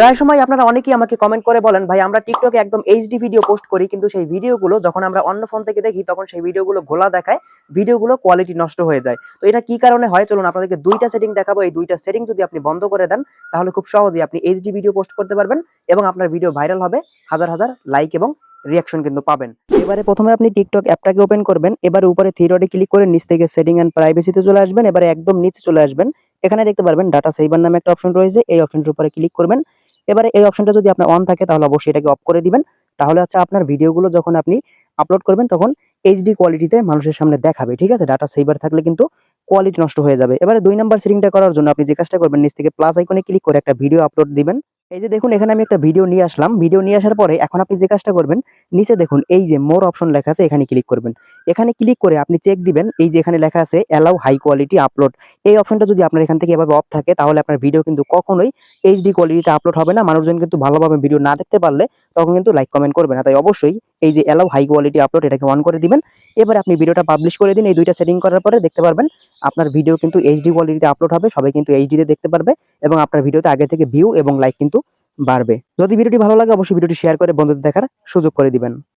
প্রায় সময় আপনারা অনেকেই আমাকে কমেন্ট করে বলেন, ভাই, আমরা টিকটকে একদম এইচডি ভিডিও পোস্ট করি, কিন্তু সেই ভিডিওগুলো যখন আমরা অন্য ফোন থেকে দেখি, তখন সেই ভিডিওগুলো ঘোলা দেখায় ভিডিওগুলো কোয়ালিটি নষ্ট হয়ে যায়। তো এটা কি কারণে হয়? চলুন আপনাদেরকে দুইটা সেটিং দেখাবো। এই দুইটা সেটিং যদি আপনি বন্ধ করে দেন, তাহলে খুব সহজেই আপনি এইচডি ভিডিও পোস্ট করতে পারবেন এবং আপনার ভিডিও ভাইরাল হবে, হাজার হাজার লাইক এবং রিয়াকশন কিন্তু পাবেন। এবারে প্রথমে আপনি টিকটক অ্যাপটাকে ওপেন করবেন, এবারে উপরে থ্রি ডটে ক্লিক করে নিচ থেকে সেটিং এন্ড প্রাইভেসিতে চলে আসবেন, এবারে একদম নিচে চলে আসবেন। এখানে দেখতে পারবেন ডাটা সেভার নামে একটা অপশন রয়েছে, এই অপশনটার উপরে ক্লিক করবেন। এবারে এই অপশনটা যদি আপনার অন থাকে, তাহলে অবশ্যই এটাকে অফ করে দিবেন। তাহলে হচ্ছে আপনার ভিডিওগুলো যখন আপনি আপলোড করবেন, তখন এইচডি কোয়ালিটিতে মানুষের সামনে দেখাবে, ঠিক আছে? ডাটা সেভার থাকলে কিন্তু কোয়ালিটি নষ্ট হয়ে যাবে। এবারে দুই নাম্বার সেটিংটা করার জন্য আপনি যে কাজটা করবেন, নিচ থেকে প্লাস আইকনে ক্লিক করে একটা ভিডিও আপলোড দিবেন। এই যে দেখুন, এখানে আমি একটা ভিডিও নিয়ে আসলাম। ভিডিও নিয়ে আসার পরে এখন আপনি যে কাজটা করবেন, নিচে দেখুন, এই যে মোর অপশন লেখা আছে, এখানে ক্লিক করবেন। এখানে ক্লিক করে আপনি চেক দিবেন, এই যে এখানে লেখা আছে অ্যালাউ হাই কোয়ালিটি আপলোড এই অপশনটা যদি আপনার এখান থেকে এভাবে অফ থাকে, তাহলে আপনার ভিডিও কিন্তু কখনোই এইচডি কোয়ালিটিতে আপলোড হবে না। মানুষজন কিন্তু ভালোভাবে ভিডিও না দেখতে পারলে তখন কিন্তু লাইক কমেন্ট করবে না। তাই অবশ্যই এই যে অ্যালাউ হাই কোয়ালিটি আপলোড এটাকে অন করে দিবেন। এবার আপনি ভিডিওটা পাবলিশ করে দিন। এই দুইটা সেটিং করার পরে দেখতে পারবেন, আপনার ভিডিও কিন্তু এইচডি কোয়ালিটিতে আপলোড হবে, সবাই কিন্তু এইচডিতে দেখতে পারবে এবং আপনার ভিডিওতে আগে থেকে ভিউ এবং লাইক কিন্তু বাড়বে। যদি ভিডিওটি ভালো লাগে, অবশ্যই ভিডিওটি শেয়ার করে বন্ধুদের দেখার সুযোগ করে দিবেন।